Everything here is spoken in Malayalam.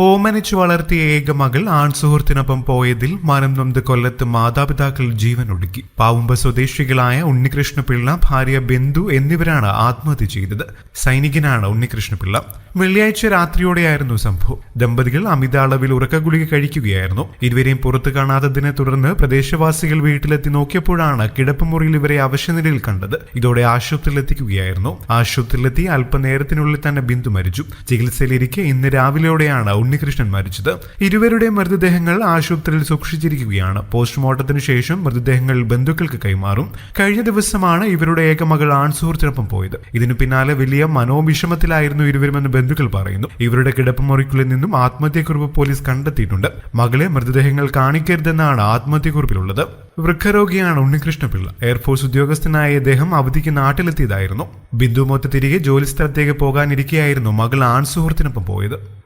ഓമനിച്ചു വളർത്തിയ ഏക മകൾ ആൺസുഹൃത്തിനൊപ്പം പോയതിൽ മനം നൊന്ത് കൊല്ലത്ത് മാതാപിതാക്കൾ ജീവൻ ഒടുക്കി. പാവുമ്പ സ്വദേശികളായ ഉണ്ണികൃഷ്ണപിള്ള ഭാര്യ ബിന്ദു എന്നിവരാണ് ആത്മഹത്യ ചെയ്തത്. സൈനികനാണ് ഉണ്ണികൃഷ്ണപിള്ള. വെള്ളിയാഴ്ച രാത്രിയോടെയായിരുന്നു സംഭവം. ദമ്പതികൾ അമിത അളവിൽ ഉറക്കഗുളിക കഴിക്കുകയായിരുന്നു. ഇരുവരെയും പുറത്തു കാണാത്തതിനെ തുടർന്ന് പ്രദേശവാസികൾ വീട്ടിലെത്തി നോക്കിയപ്പോഴാണ് കിടപ്പുമുറിയിൽ ഇവരെ അവശനിലയിൽ കണ്ടത്. ഇതോടെ ആശുപത്രിയിലെത്തിക്കുകയായിരുന്നു. ആശുപത്രിയിലെത്തി അല്പനേരത്തിനുള്ളിൽ തന്നെ ബിന്ദു മരിച്ചു. ചികിത്സയിലിരിക്കെ ഇന്ന് രാവിലെയോടെയാണ് ഉണ്ണികൃഷ്ണൻ മരിച്ചത്. ഇരുവരുടെ മൃതദേഹങ്ങൾ ആശുപത്രിയിൽ സൂക്ഷിച്ചിരിക്കുകയാണ്. പോസ്റ്റ്മോർട്ടത്തിന് ശേഷം മൃതദേഹങ്ങൾ ബന്ധുക്കൾക്ക് കൈമാറും. കഴിഞ്ഞ ദിവസമാണ് ഇവരുടെ ഏകമകൾ ആൺസുഹൃത്തിനൊപ്പം പോയത്. ഇതിനു പിന്നാലെ വലിയ മനോവിഷമത്തിലായിരുന്നു ഇരുവരുമെന്ന് ബന്ധുക്കൾ പറയുന്നു. ഇവരുടെ കിടപ്പുമുറിക്കുള്ളിൽ നിന്നും ആത്മഹത്യക്കുറിപ്പ് പോലീസ് കണ്ടെത്തിയിട്ടുണ്ട്. മകളെ മൃതദേഹങ്ങൾ കാണിക്കരുതെന്നാണ് ആത്മഹത്യക്കുറിപ്പിലുള്ളത്. വൃക്കരോഗിയാണ് ഉണ്ണികൃഷ്ണപിള്ള എയർഫോഴ്സ് ഉദ്യോഗസ്ഥനായ ഇദ്ദേഹം അവധിക്ക് നാട്ടിലെത്തിയതായിരുന്നു. ബിന്ദുമൊത്ത് തിരികെ ജോലി സ്ഥലത്തേക്ക് പോകാനിരിക്കെയായിരുന്നു മകൾ ആൺസുഹൃത്തിനൊപ്പം പോയത്.